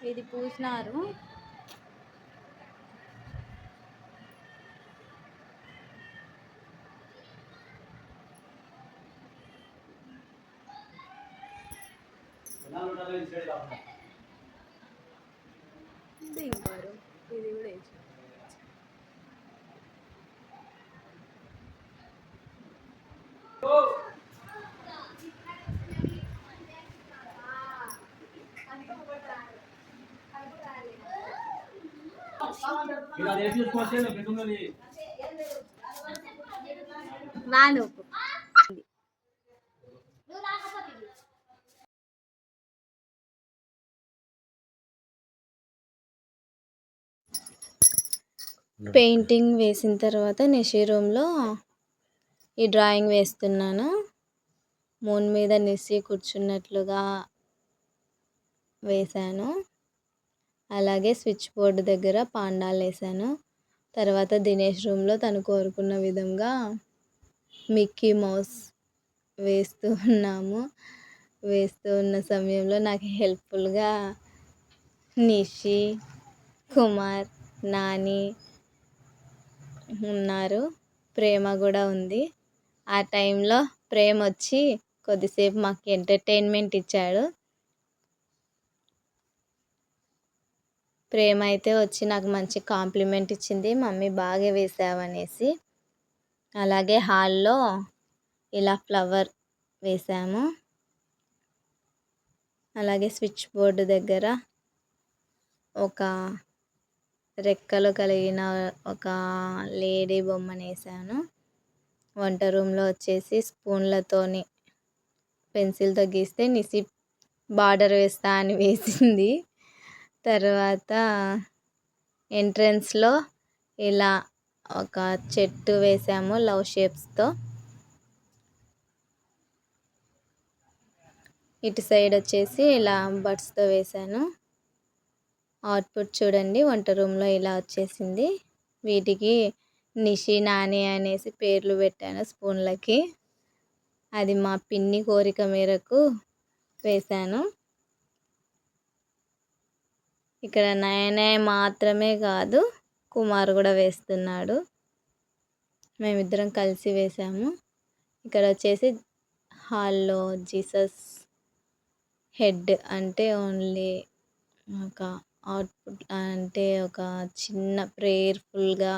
ఇది పూసినారు దింపారు ఇది కూడా వేసారు వాను పెయింటింగ్ వేసిన తర్వాత నిషి రూమ్లో ఈ డ్రాయింగ్ వేస్తున్నాను. మూన్ మీద నిస్సి కూర్చున్నట్లుగా వేశాను. అలాగే స్విచ్ బోర్డు దగ్గర పాండాలు వేసాను తర్వాత దినేష్ రూమ్లో తను కోరుకున్న విధంగా మిక్కీ మౌస్ వేస్తూ ఉన్నాము. వేస్తూ ఉన్న సమయంలో నాకు హెల్ప్ఫుల్గా నిషి కుమార్ నాని ఉన్నారు. ప్రేమ కూడా ఉంది. ఆ టైంలో ప్రేమ వచ్చి కొద్దిసేపు మాకు ఎంటర్టైన్మెంట్ ఇచ్చాడు. ప్రేమ అయితే వచ్చి నాకు మంచి కాంప్లిమెంట్ ఇచ్చింది మమ్మీ బాగా వేసావు అనేసి అలాగే హాల్లో ఇలా ఫ్లవర్ వేసాము. అలాగే స్విచ్ బోర్డు దగ్గర ఒక రెక్కలు కలిగిన ఒక లేడీ బొమ్మను వేసాను వంట రూమ్లో వచ్చేసి స్పూన్లతోని పెన్సిల్తో గీస్తే నిసి బార్డర్ వేస్తా అని వేసింది. తర్వాత ఎంట్రన్స్లో ఇలా ఒక చెట్టు వేసాము లవ్ షేప్స్తో. ఇటు సైడ్ వచ్చేసి ఇలా బడ్స్తో వేసాను. అవుట్పుట్ చూడండి వంట రూమ్లో ఇలా వచ్చేసింది. వీటికి నిషి నాని అనేసి పేర్లు పెట్టాను స్పూన్లకి. అది మా పిన్ని కోరిక మేరకు వేశాను ఇక్కడ నయనే మాత్రమే కాదు కుమార్ కూడా వేస్తున్నాడు. మేమిద్దరం కలిసి వేసాము ఇక్కడ వచ్చేసి హాల్లో జీసస్ హెడ్ అంటే ఓన్లీ ఒక అవుట్పుట్ అంటే ఒక చిన్న ప్రేయర్ఫుల్గా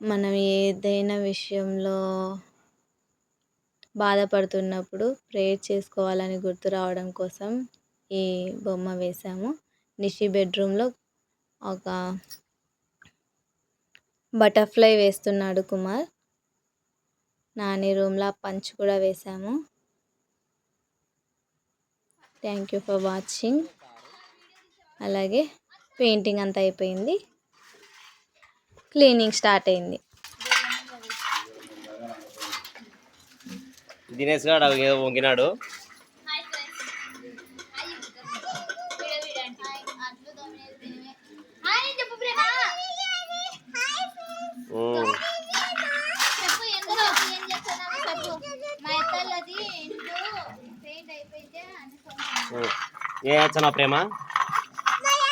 మనం ఏదైనా విషయంలో బాధపడుతున్నప్పుడు ప్రేయర్ చేసుకోవాలని గుర్తు రావడం కోసం ఈ బొమ్మ వేసాము నిషి బెడ్రూమ్లో ఒక బటర్ఫ్లై వేస్తున్నాడు కుమార్. నాని రూమ్లో పంచ్ కూడా వేసాము థ్యాంక్ యూ ఫర్ వాచింగ్. అలాగే పెయింటింగ్ అంతా అయిపోయింది. క్లీనింగ్ స్టార్ట్ అయింది. దినేష్ గారు ఏదో వంగినాడు. ఉమ్. ఏ వచ్చానా ప్రేమ? చాలా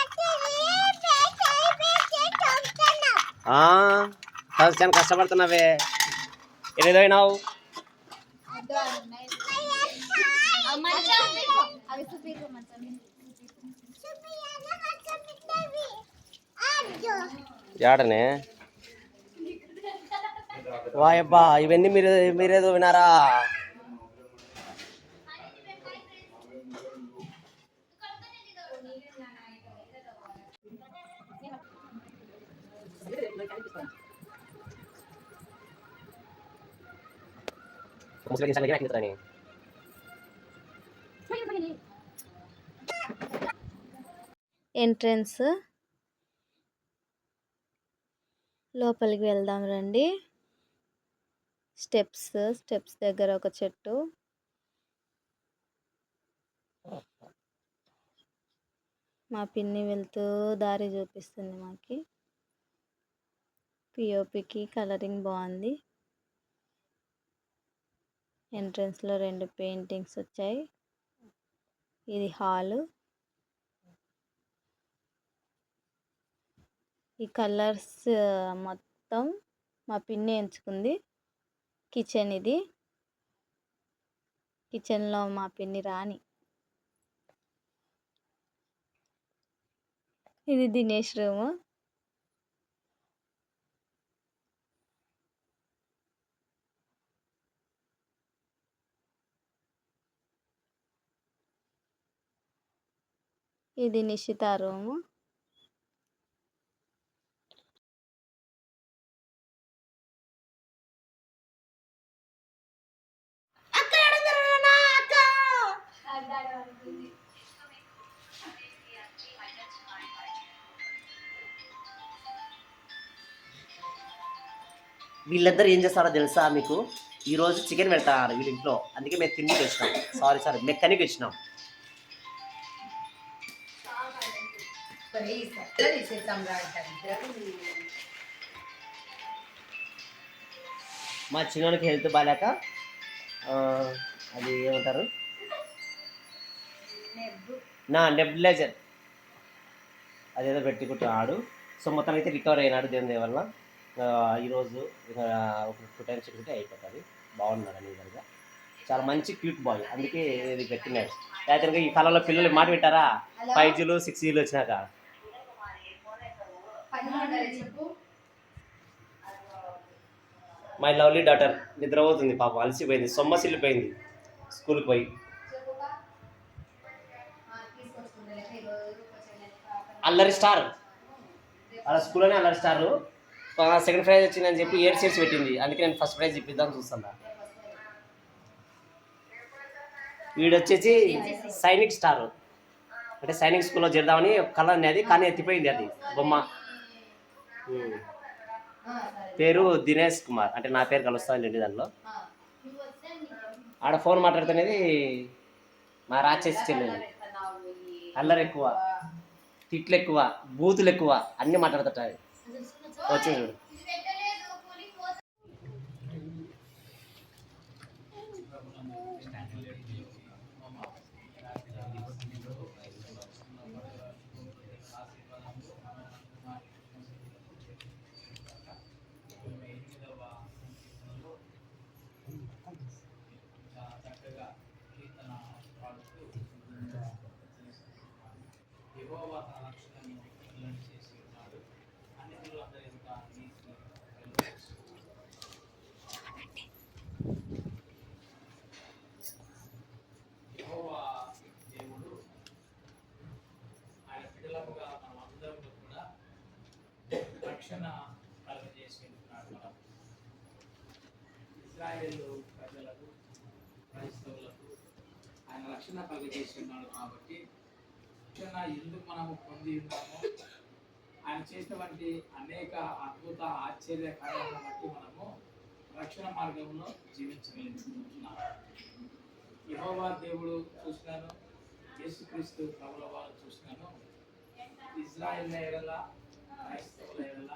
కష్టపడుతున్నావే? ఏదేదో అయినావు ఏడనే వాయబ్బా ఇవన్నీ మీరు మీరేదో వినారా? ముసలి ఎంట్రన్స్ లోపలికి వెళ్దాం రండి. స్టెప్స్ స్టెప్స్ దగ్గర ఒక చెట్టు. మా పిన్ని వెళ్తూ దారి చూపిస్తుంది మాకి. పిఓపికి కలరింగ్ బాగుంది. ఎంట్రన్స్లో రెండు పెయింటింగ్స్ వచ్చాయి. ఇది హాలు ఈ కలర్స్ మొత్తం మా పిన్ని ఎంచుకుంది. కిచెన్ ఇది. కిచెన్లో మా పిన్ని రాణి. ఇది దినేష్ రూము. ఇది నిషిత రూము. వీళ్ళిద్దరు ఏం చేస్తారో తెలుసా మీకు? ఈరోజు చికెన్ పెడతారు వీళ్ళ ఇంట్లో. అందుకే మేము తిండికి వచ్చినాం సారీ సారీ మెక్కనికి వచ్చినాం మా చిన్నోడికి హెల్త్ బాగాలేక అది ఏమంటారు? నా నెబులైజర్ అదేదో పెట్టుకుంటున్నాడు సో మొత్తం అయితే రికవర్ అయినాడు దేని వల్ల ఈరోజు ఒక టూ టైమ్స్ చెప్తే అయిపోతుంది. బాగున్నాడు అని విధంగా చాలా మంచి క్యూట్ బాయ్. అందుకే ఇది పెట్టినాడు. లేకపోతే ఈ కాలంలో పిల్లలు మాట వింటారా? ఫైవ్ జీలు సిక్స్ జీలు వచ్చినాక. My lovely daughter. నిద్రపోతుంది పాపం. అలసిపోయింది. సొమ్మసిల్లిపోయింది. స్కూల్కి పోయి. అల్లరి స్టార్. అలా స్కూల్లోనే అల్లరి స్టార్. సెకండ్ ప్రైజ్ వచ్చిందని చెప్పి ఏడు సీట్స్ పెట్టింది. అందుకే నేను ఫస్ట్ ప్రైజ్ ఇప్పిద్దాం చూస్తున్నా. వీడు వచ్చేసి సైనిక్ స్టార్. అంటే సైనిక్ స్కూల్లో చేద్దామని కళ అనేది కానీ ఎత్తిపోయింది అది. బొమ్మ. పేరు దినేష్ కుమార్. అంటే నా పేరు కలుస్తాను దానిలో. ఆడ ఫోన్ మాట్లాడుతున్నది మా రాచేసి చెల్లెలు. అల్లరి ఎక్కువ. తిట్లు ఎక్కువ బూతులు ఎక్కువ అన్నీ మాట్లాడుతుంటాయి వచ్చి చూడు రక్షణ కలుగజేసి కాబట్టి రక్షణ ఎందుకు మనము పొంది ఉన్నాము ఆయన చేసినటువంటి అనేక అద్భుత ఆశ్చర్య కార్యాలను బట్టి మనము రక్షణ మార్గంలో జీవించగలుగుతున్నాం. యహోవా దేవుడు చూసినాను యేసుక్రీస్తు ప్రభుల వారు చూసినాను. ఇజ్రాయెల్ ఎడల క్రైస్తవుల ఎడల.